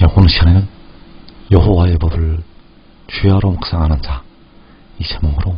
예, 오늘 시간에는 여호와의 법을 주야로 묵상하는 자 이 제목으로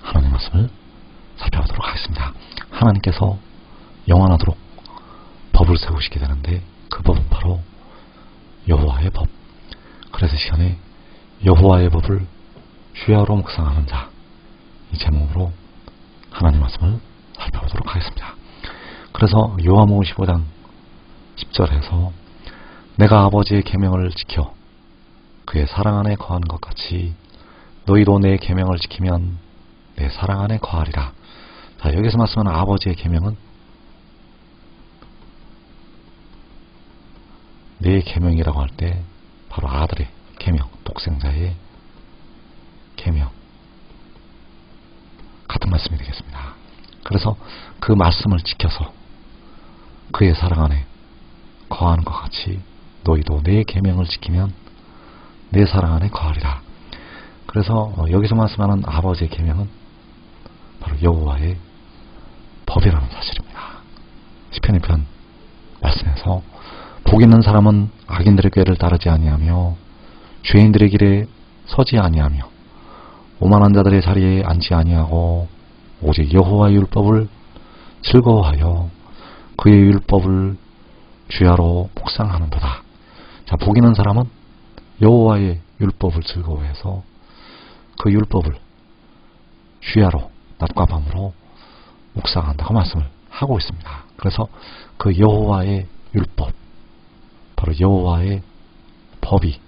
하나님 말씀을 살펴보도록 하겠습니다. 하나님께서 영원하도록 법을 세우시게 되는데 그 법은 바로 여호와의 법. 그래서 시간에 여호와의 법을 주야로 묵상하는 자 이 제목으로 하나님 말씀을 살펴보도록 하겠습니다. 그래서 요한복음 15장 10절에서 내가 아버지의 계명을 지켜 그의 사랑 안에 거하는 것 같이 너희도 내 계명을 지키면 내 사랑 안에 거하리라. 자, 여기서 말씀하는 아버지의 계명은 내 계명이라고 할 때 바로 아들의 계명, 독생자의 계명 같은 말씀이 되겠습니다. 그래서 그 말씀을 지켜서 그의 사랑 안에 거하는 것 같이 너희도 내 계명을 지키면 내 사랑 안에 거하리라. 그래서 어, 여기서 말씀하는 아버지의 계명은 바로 여호와의 법이라는 사실입니다. 시편 1편 말씀에서 복 있는 사람은 악인들의 꾀를 따르지 아니하며 죄인들의 길에 서지 아니하며 오만한 자들의 자리에 앉지 아니하고 오직 여호와의 율법을 즐거워하여 그의 율법을 주야로 묵상하는도다. 자, 복 있는 사람은 여호와의 율법을 즐거워해서 그 율법을 주야로 낮과 밤으로 묵상한다고 말씀을 하고 있습니다. 그래서 그 여호와의 율법, 바로 여호와의 법이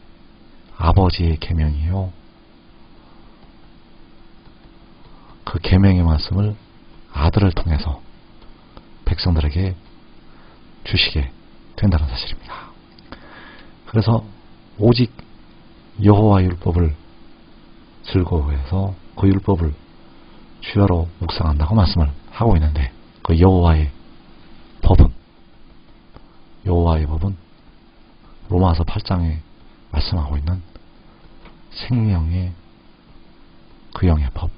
아버지의 계명이요. 그 계명의 말씀을 아들을 통해서 백성들에게 주시게 된다는 사실입니다. 그래서 오직 여호와 율법을 즐거워해서 그 율법을 주야로 묵상한다고 말씀을 하고 있는데 그 여호와의 법은 여호와의 법은 로마서 8장에 말씀하고 있는 생명의 그 영의 법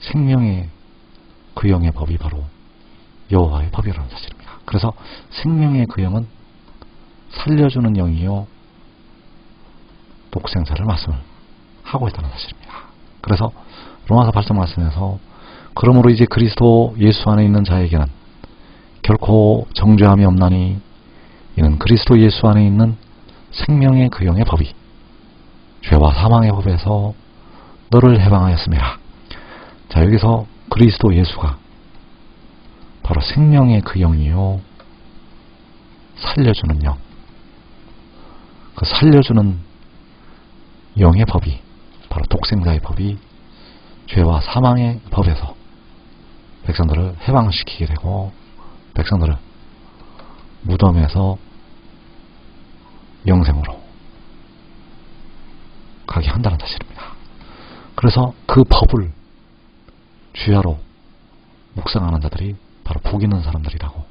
생명의 그 영의 법이 바로 여호와의 법이라는 사실입니다. 그래서 생명의 그 영은 살려주는 영이요 독생자를 말씀을 하고 있다는 사실입니다. 그래서 로마서 8장 말씀에서 그러므로 이제 그리스도 예수 안에 있는 자에게는 결코 정죄함이 없나니 이는 그리스도 예수 안에 있는 생명의 그 영의 법이 죄와 사망의 법에서 너를 해방하였습니다. 자 여기서 그리스도 예수가 바로 생명의 그 영이요 살려주는 영. 그 살려주는 영의 법이 바로 독생자의 법이 죄와 사망의 법에서 백성들을 해방시키게 되고 백성들을 무덤에서 영생으로 가게 한다는 사실입니다. 그래서 그 법을 주야로 묵상하는 자들이 바로 복 있는 사람들이라고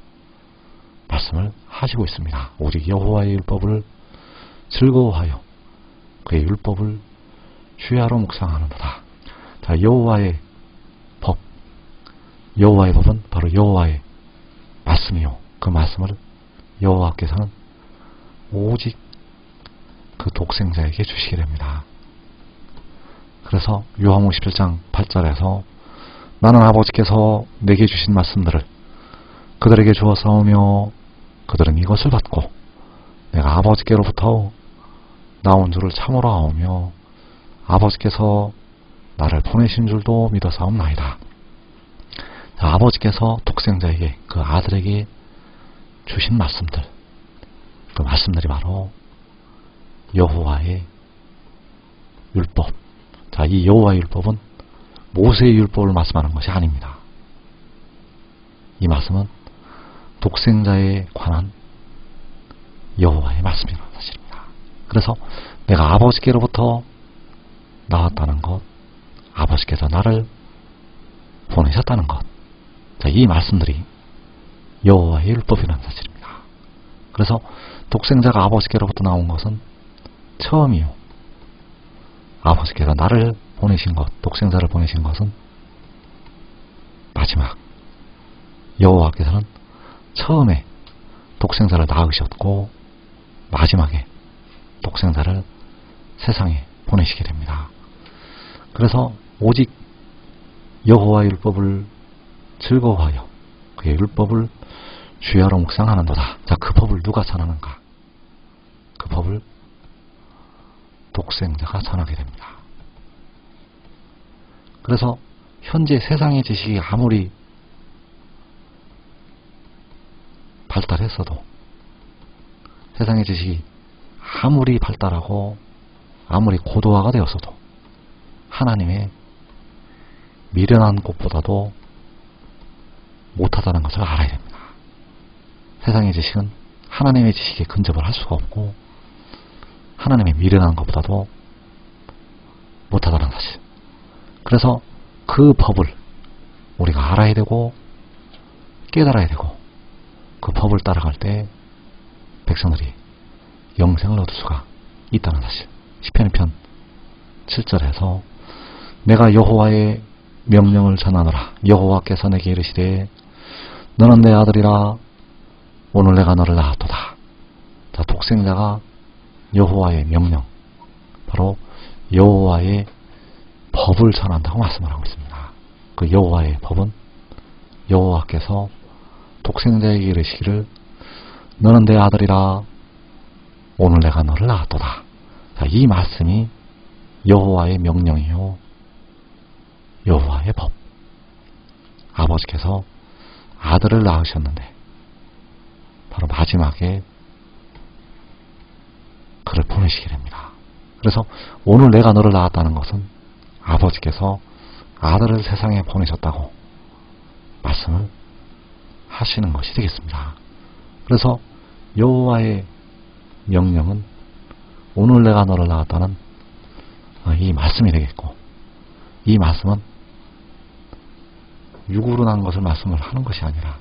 말씀을 하시고 있습니다. 오직 여호와의 율법을 즐거워하여 그의 율법을 주야로 묵상하는도다. 자, 여호와의 법, 여호와의 법은 바로 여호와의 말씀이요. 그 말씀을 여호와께서는 오직 그 독생자에게 주시게 됩니다. 그래서 요한복음 17장 8절에서 나는 아버지께서 내게 주신 말씀들을 그들에게 주어 싸우며 그들은 이것을 받고 내가 아버지께로부터 나온 줄을 참으로 아오며 아버지께서 나를 보내신 줄도 믿어 싸움나이다. 아버지께서 독생자에게 그 아들에게 주신 말씀들 그 말씀들이 바로 여호와의 율법. 자, 이 여호와의 율법은 모세의 율법을 말씀하는 것이 아닙니다. 이 말씀은 독생자에 관한 여호와의 말씀이라는 사실입니다. 그래서 내가 아버지께로부터 나왔다는 것, 아버지께서 나를 보내셨다는 것, 자, 이 말씀들이 여호와의 율법이라는 사실입니다. 그래서 독생자가 아버지께로부터 나온 것은 처음이요. 아버지께서 나를 보내신 것, 독생자를 보내신 것은 마지막. 여호와께서는 처음에 독생자를 낳으셨고 마지막에 독생자를 세상에 보내시게 됩니다. 그래서 오직 여호와의 율법을 즐거워하여 그의 율법을 주야로 묵상하는도다. 자, 그 법을 누가 전하는가? 그 법을 독생자가 전하게 됩니다. 그래서 현재 세상의 지식이 아무리 발달했어도 세상의 지식이 아무리 발달하고 아무리 고도화가 되었어도 하나님의 미련한 것보다도 못하다는 것을 알아야 됩니다. 세상의 지식은 하나님의 지식에 근접을 할 수가 없고 하나님의 미련한 것보다도 못하다는 사실. 그래서 그 법을 우리가 알아야 되고 깨달아야 되고 그 법을 따라갈 때 백성들이 영생을 얻을 수가 있다는 사실. 10편 1편 7절에서 내가 여호와의 명령을 전하노라. 여호와께서 내게 이르시되 너는 내 아들이라 오늘 내가 너를 낳았도다. 자, 독생자가 여호와의 명령, 바로 여호와의 법을 전한다고 말씀을 하고 있습니다. 그 여호와의 법은 여호와께서 독생자에게 이르시기를 너는 내 아들이라 오늘 내가 너를 낳았도다. 자, 이 말씀이 여호와의 명령이요 여호와의 법. 아버지께서 아들을 낳으셨는데 바로 마지막에 그를 보내시게 됩니다. 그래서 오늘 내가 너를 낳았다는 것은 아버지께서 아들을 세상에 보내셨다고 말씀을 하시는 것이 되겠습니다. 그래서 여호와의 명령은 오늘 내가 너를 낳았다는 이 말씀이 되겠고 이 말씀은 육으로 난 것을 말씀을 하는 것이 아니라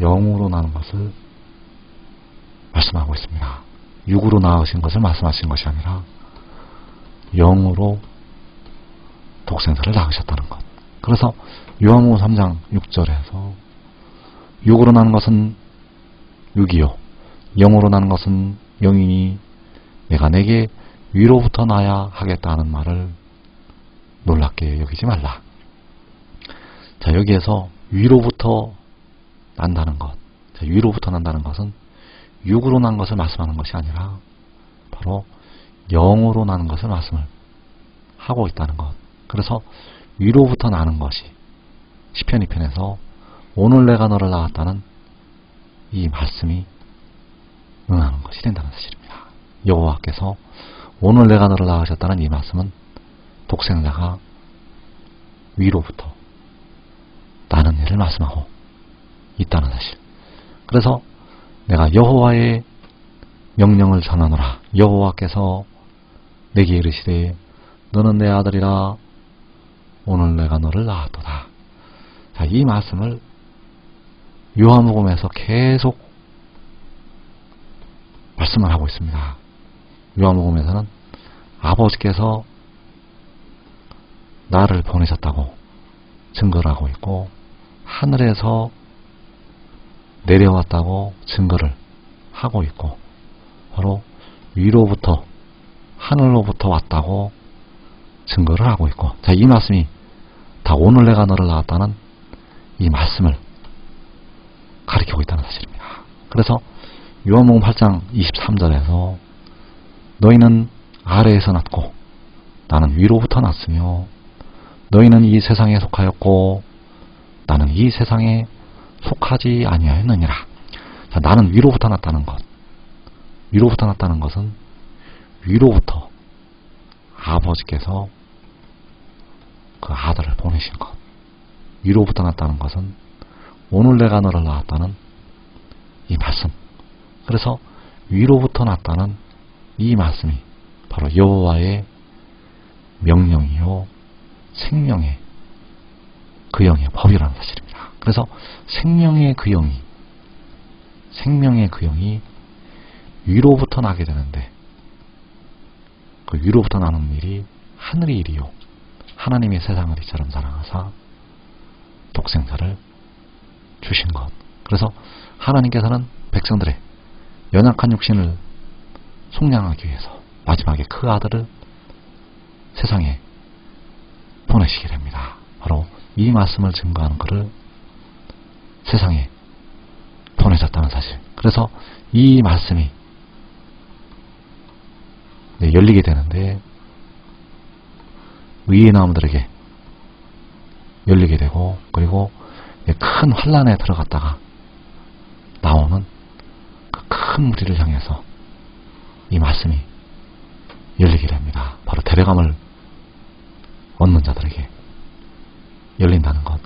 영으로 나는 것을 말씀하고 있습니다. 육으로 나으신 것을 말씀하신 것이 아니라 영으로 독생자를 낳으셨다는 것. 그래서 요한복음 3장 6절에서 육으로 나는 것은 육이요 영으로 나는 것은 영이니 내가 내게 위로부터 나야 하겠다는 말을 놀랍게 여기지 말라. 자, 여기에서 위로부터 난다는 것. 자, 위로부터 난다는 것은 육으로 난 것을 말씀하는 것이 아니라 바로 영으로 나는 것을 말씀을 하고 있다는 것. 그래서 위로부터 나는 것이 시편 2편에서 오늘 내가 너를 낳았다는 이 말씀이 응하는 것이 된다는 사실입니다. 여호와께서 오늘 내가 너를 낳으셨다는 이 말씀은 독생자가 위로부터 나는 일을 말씀하고 있다는 사실. 그래서 내가 여호와의 명령을 전하노라. 여호와께서 내게 이르시되 너는 내 아들이라 오늘 내가 너를 낳았도다. 자, 이 말씀을 요한복음에서 계속 말씀을 하고 있습니다. 요한복음에서는 아버지께서 나를 보내셨다고 증거를 하고 있고 하늘에서 내려왔다고 증거를 하고 있고 바로 위로부터 하늘로부터 왔다고 증거를 하고 있고 자 이 말씀이 다 오늘 내가 너를 낳았다는 이 말씀을 가리키고 있다는 사실입니다. 그래서 요한복음 8장 23절에서 너희는 아래에서 났고 나는 위로부터 났으며 너희는 이 세상에 속하였고 나는 이 세상에 속하지 아니하였느니라. 자, 나는 위로부터 났다는 것. 위로부터 났다는 것은 위로부터 아버지께서 그 아들을 보내신 것. 위로부터 났다는 것은 오늘 내가 너를 낳았다는 이 말씀. 그래서 위로부터 났다는 이 말씀이 바로 여호와의 명령이요 생명의 그 영의 법이라는 사실입니다. 그래서 생명의 그 영이 생명의 그 영이 위로부터 나게 되는데 그 위로부터 나는 일이 하늘의 일이요 하나님의 세상을 이처럼 사랑하사 독생자를 주신 것 그래서 하나님께서는 백성들의 연약한 육신을 속량하기 위해서 마지막에 그 아들을 세상에 보내시게 됩니다. 바로 이 말씀을 증거하는 것을 세상에 보내셨다는 사실. 그래서 이 말씀이 네, 열리게 되는데 위의 나무들에게 열리게 되고 그리고 큰 환란에 들어갔다가 나오는 그 큰 무리를 향해서 이 말씀이 열리게 됩니다. 바로 대례감을 얻는 자들에게 열린다는 것.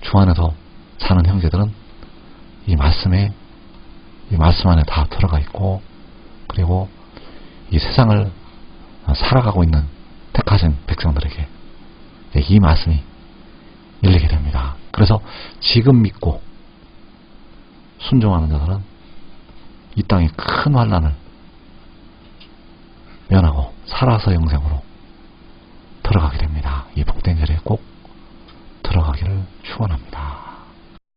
주 안에서 사는 형제들은 이 말씀에 이 말씀 안에 다 들어가 있고 그리고 이 세상을 살아가고 있는 택하신 백성들에게 네, 이 말씀이 열리게 됩니다. 그래서 지금 믿고 순종하는 자들은 이 땅에 큰 환란을 면하고 살아서 영생으로 들어가게 됩니다. 이 복된 자리에 꼭 들어가기를 축원합니다.